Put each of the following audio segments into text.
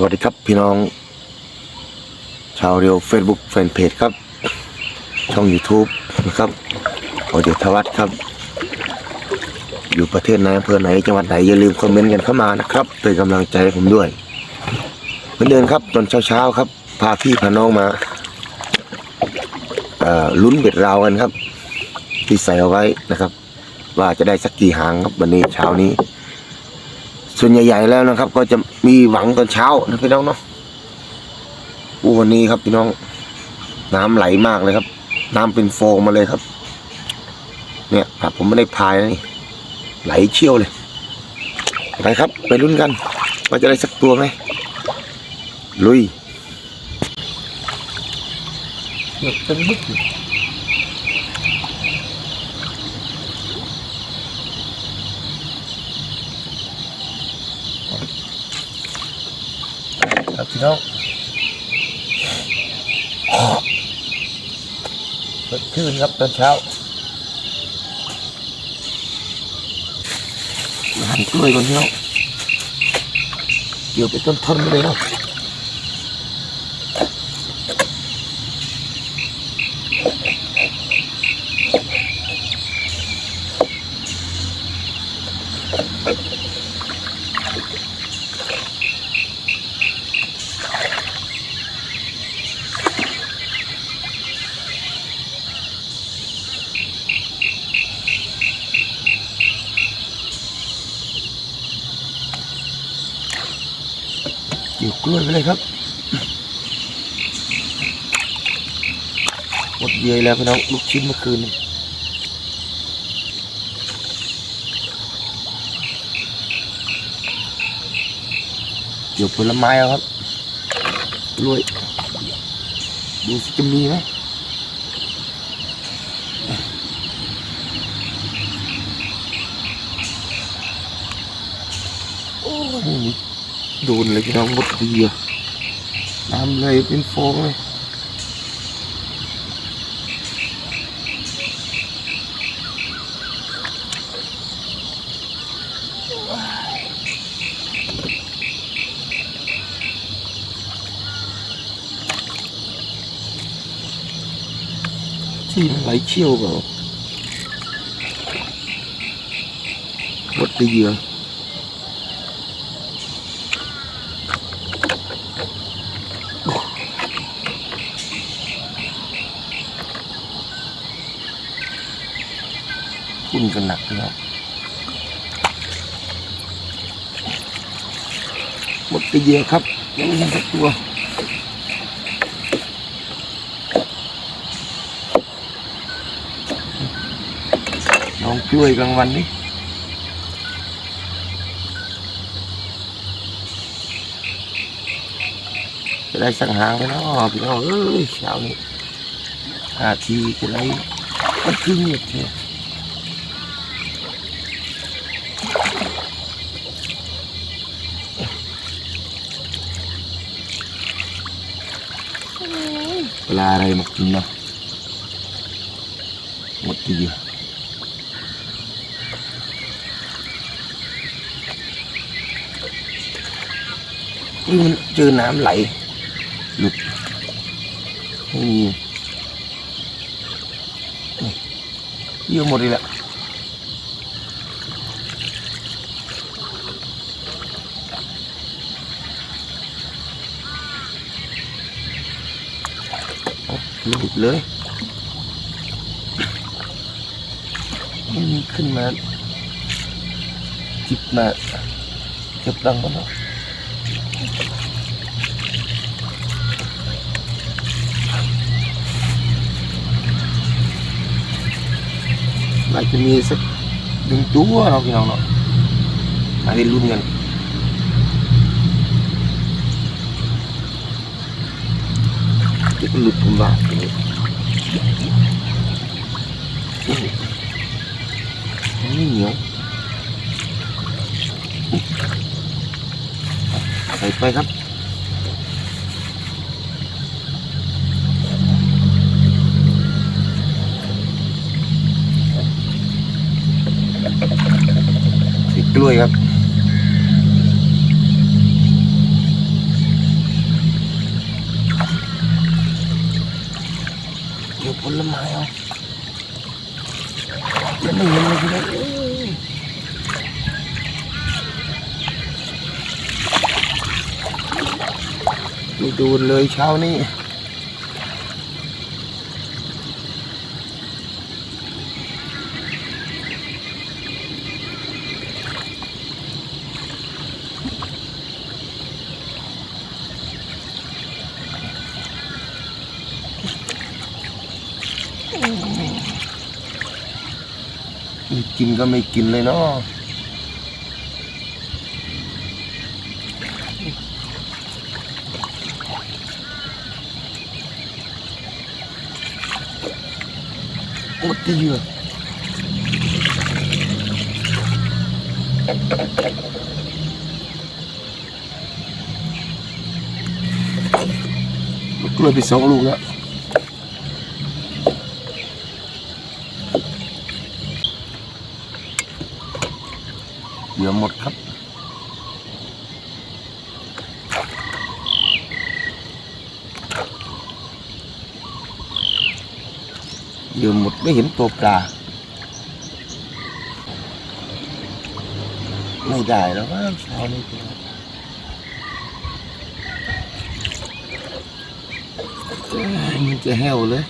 สวัสดีครับพี่น้อง ชาวเรียว Facebook แฟนเพจครับ ช่อง YouTube นะครับโอเดียทวัฒน์ครับ อยู่ประเทศไหนอำเภอไหนจังหวัดไหนอย่าลืมคอมเมนต์กันเข้ามานะครับเป็นกำลังใจให้ผมด้วยเหมือนเดิมครับตอนเช้าๆครับ พาพี่พาน้องมาลุ้นเบ็ดราวกันครับ ที่ใส่เอาไว้นะครับ ว่าจะได้สักกี่หางครับวันนี้เช้านี้ ส่วนใหญ่ๆแล้วนะครับ ก็จะมีหวังตอนเช้านะพี่น้องเนาะอู้วันนี้ครับพี่น้อง น้ำไหลมากเลยครับ น้ำเป็นโฟองมาเลยครับ เนี่ยครับผมไม่ได้พายนะนี่ไหลเชี่ยวเลย ไปครับ ไปลุ้นกันว่าจะได้สักตัวไหมลุยเกือบเป็นบึกอยู่ครับ พี่น้องเปิดขึ้นครับตอนเช้าหั่นกล้วยก่อนพี่น้องเกี่ยวไปต้นท่อนไปเลยเนาะ กล้วยไปเลยครับหมดเยยแล้วพี่น้องลูกชิ้นเมื่อคืนนี่เกี่ยวผลไม้เอาครับกล้วยดูสิจะมีไหมโอ้ยไม่มี โดนเลยพี่น้องหมดเดียวน้ำเลยเป็นฟองเลยที่มันไหลเชี่ยวเปล่าหมดเดียว คุณกันหนักนะครับหมดไปเยอะครับ ยังม่เห็นสักตัวลองกล้วยกลางวันนี่จะได้สักหางไหมเนาะพี่น้องเอ้ยเช้านี้อาทีจะได้มันคือเงียบเนี่ย ปลาอะไรมากินเนาะหมดทีเดียวนี่มันเจอน้ำไห ลหลุดไม่มีนี่เยอะหมดเลยนี่มีขึ้นมาจิบมาเก็บดังกันเนาะน่าจจะมีสักหนึ่งตัวเนาะพี่น้องเนาะมาได้ลุ้นกัน หลุดผมบ้างมันไม่เหนียวใส่ไปครับใส่กล้วยครับ ละไม้เอายังไม่เห็นเลยพี่น้องไม่ดนเลยเช้านี้ กินก็ไม่กินเลยเนาะหมดที่เหยื่อกกล้วยไปสองลูกแล้ว เหยื่อหมดครับเหยื่อหมดไม่เห็นตัวปลา ไม่ได้แล้วว่าเช้านี้เอ้ยมันจะแห้วเลย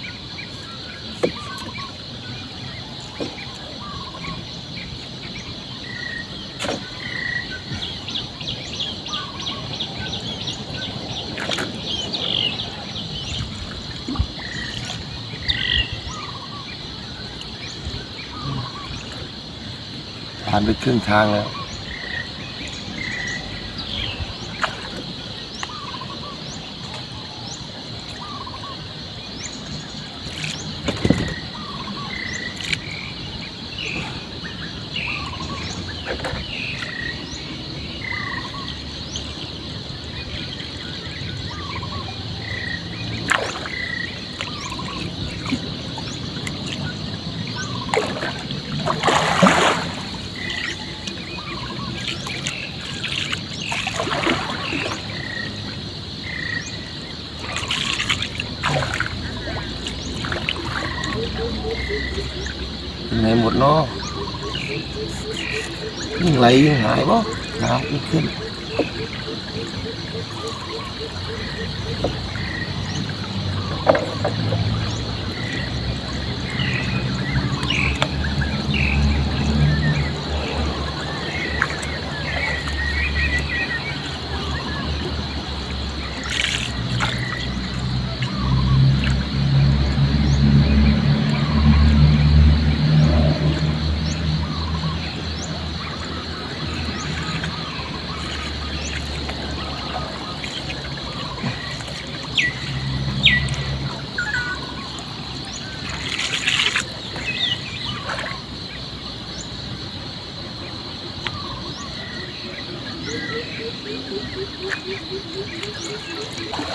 ผ่านไปครึ่งทางแล้ว ไหนหมดเนาะยังไหลยังหายบ่น้ำยิ่งขึ้น Thank you.